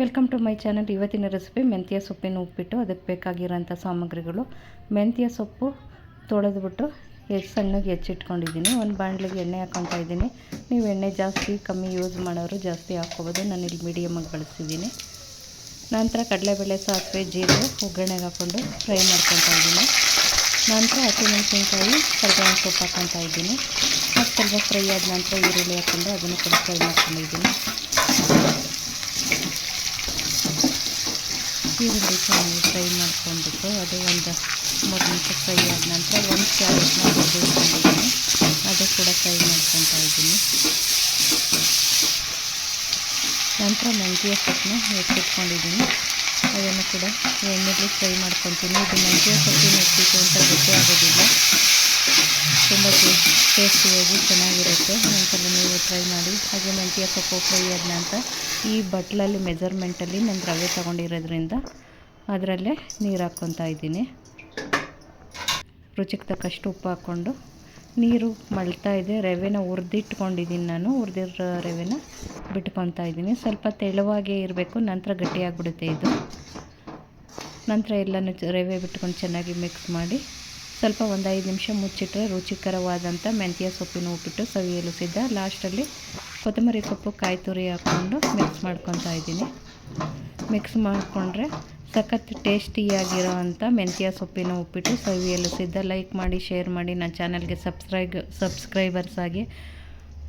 Welcome to my channel ಇವತ್ತಿನ recipe ಮೆಂತ್ಯ ಸೊಪ್ಪಿನ ಉಪ್ಪಿಟ್ಟು. ಅದಕ್ಕೆ ಬೇಕಾಗಿರೋಂಥ ಸಾಮಗ್ರಿಗಳು. ಮೆಂತ್ಯ ಸೊಪ್ಪು ತೊಳೆದ್ಬಿಟ್ಟು ಎಷ್ಟು ಸಣ್ಣಗೆ ಹೆಚ್ಚಿಟ್ಕೊಂಡಿದ್ದೀನಿ. ಒಂದು ಬಾಣಲಿಗೆ ಎಣ್ಣೆ ಹಾಕ್ಕೊತಾ ಇದ್ದೀನಿ. ನೀವು ಎಣ್ಣೆ ಜಾಸ್ತಿ, ಕಮ್ಮಿ ಯೂಸ್ ಮಾಡೋರು ಜಾಸ್ತಿ ಹಾಕ್ಕೋಬೋದು. ನಾನು ಇಲ್ಲಿ ಮೀಡಿಯಮಾಗಿ ಬಳಸಿದ್ದೀನಿ ನಂತರ ಕಡಲೆಬೇಳೆ, ಸಾಸಿವೆ, ಜೀರಿಗೆ, ಒಗ್ಗರಣೆಗೆ ಹಾಕ್ಕೊಂಡು ಫ್ರೈ ಮಾಡ್ಕೊತಾ ಇದ್ದೀನಿ. ನಂತರ ಹಸಿಮೆಣಸಿನ್ಕಾಯಿ, ಕರ್ಬೇವಿನ ಸೊಪ್ಪು ಹಾಕ್ಕೊತಾ ಇದ್ದೀನಿ. ಮತ್ತು ಸ್ವಲ್ಪ ಫ್ರೈ ಆದ ನಂತರ ಈರುಳ್ಳಿ ಹಾಕ್ಕೊಂಡು ಅದನ್ನು ಕೂಡ ಫ್ರೈ ಮಾಡ್ಕೊಂಡಿದ್ದೀನಿ. ಈರುಳ್ಳಿ ಚೆನ್ನಾಗಿ ಫ್ರೈ ಮಾಡ್ಕೊಂಡ್ಬಿಟ್ಟು ಅದು ಒಂದು ಮೂರು ನಿಮಿಷ ಫ್ರೈ ಆದ ನಂತರ ಒಂದು ಕ್ಯಾರೆಟ್ನ ಬೇಯಿಸ್ಕೊಂಡಿದ್ದೀನಿ. ಅದು ಕೂಡ ಫ್ರೈ ಮಾಡ್ಕೊತಾ ಇದ್ದೀನಿ. ನಂತರ ಮೆಂತ್ಯ ಸೊಪ್ಪನ್ನ ಎತ್ತಿಟ್ಕೊಂಡಿದ್ದೀನಿ ಅದನ್ನು ಕೂಡ ಎಣ್ಣೆಲಿ ಫ್ರೈ ಮಾಡ್ಕೊತೀನಿ ಇದು ಮೆಂತ್ಯ ಸೊಪ್ಪಿನ ಎತ್ತಿತ್ತು ಅಂತ ಗೊತ್ತೇ ಆಗೋದಿಲ್ಲ. ತುಂಬ ಟೇಸ್ಟಿಯಾಗಿ ಚೆನ್ನಾಗಿರುತ್ತೆ. ಒಂದ್ಸಲ ನೀವು ಟ್ರೈ ಮಾಡಿ. ಹಾಗೆ ಮೆಂತ್ಯ ಸೊಪ್ಪು ಫ್ರೈ ಅದನ್ನ ನಂತರ ಈ ಬಟ್ಲಲ್ಲಿ ಮೆಜರ್ಮೆಂಟಲ್ಲಿ ನಾನು ರವೆ ತೊಗೊಂಡಿರೋದ್ರಿಂದ ಅದರಲ್ಲೇ ನೀರು ಹಾಕ್ಕೊತಾ ಇದ್ದೀನಿ. ರುಚಿಗೆ ತಕ್ಕಷ್ಟು ಉಪ್ಪು ಹಾಕ್ಕೊಂಡು ನೀರು ಮಳ್ತಾ ಇದೆ. ರವೆನ ಹುರಿದಿಟ್ಕೊಂಡಿದ್ದೀನಿ ನಾನು. ಹುರಿದಿರೋ ರವೆನ ಬಿಟ್ಕೊತಾ ಇದ್ದೀನಿ. ಸ್ವಲ್ಪ ತೆಳುವಾಗೇ ಇರಬೇಕು. ನಂತರ ಗಟ್ಟಿಯಾಗಿಬಿಡುತ್ತೆ ಇದು. ನಂತರ ಎಲ್ಲನೂ ರವೆ ಬಿಟ್ಕೊಂಡು ಚೆನ್ನಾಗಿ ಮಿಕ್ಸ್ ಮಾಡಿ ಸ್ವಲ್ಪ ಒಂದು ಐದು ನಿಮಿಷ ಮುಚ್ಚಿಟ್ಟರೆ ರುಚಿಕರವಾದಂಥ ಮೆಂತ್ಯ ಸೊಪ್ಪಿನ ಉಪ್ಪಿಟ್ಟು ಸವಿಯಲು ಸಿದ್ಧ. ಲಾಸ್ಟಲ್ಲಿ ಕೊತ್ತಂಬರಿ ಸೊಪ್ಪು ಕಾಯಿ ತುರಿ ಹಾಕ್ಕೊಂಡು ಮಿಕ್ಸ್ ಮಾಡ್ಕೊತಾ ಇದ್ದೀನಿ. ಮಿಕ್ಸ್ ಮಾಡಿಕೊಂಡ್ರೆ ಸಖತ್ ಟೇಸ್ಟಿಯಾಗಿರೋ ಅಂಥ ಮೆಂತ್ಯ ಸೊಪ್ಪಿನ ಉಪ್ಪಿಟ್ಟು ಸವಿಯಲು ಸಿದ್ಧ. ಲೈಕ್ ಮಾಡಿ ಶೇರ್ ಮಾಡಿ ನನ್ನ ಚಾನಲ್ಗೆ ಸಬ್ಸ್ಕ್ರೈಬ್ ಸಬ್ಸ್ಕ್ರೈಬರ್ಸ್ ಆಗಿ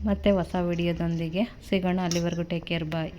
ಮತ್ತು ಹೊಸ ವಿಡಿಯೋದೊಂದಿಗೆ ಸಿಗೋಣ. ಅಲ್ಲಿವರೆಗೂ ಟೇಕ್ ಕೇರ್ ಬಾಯ್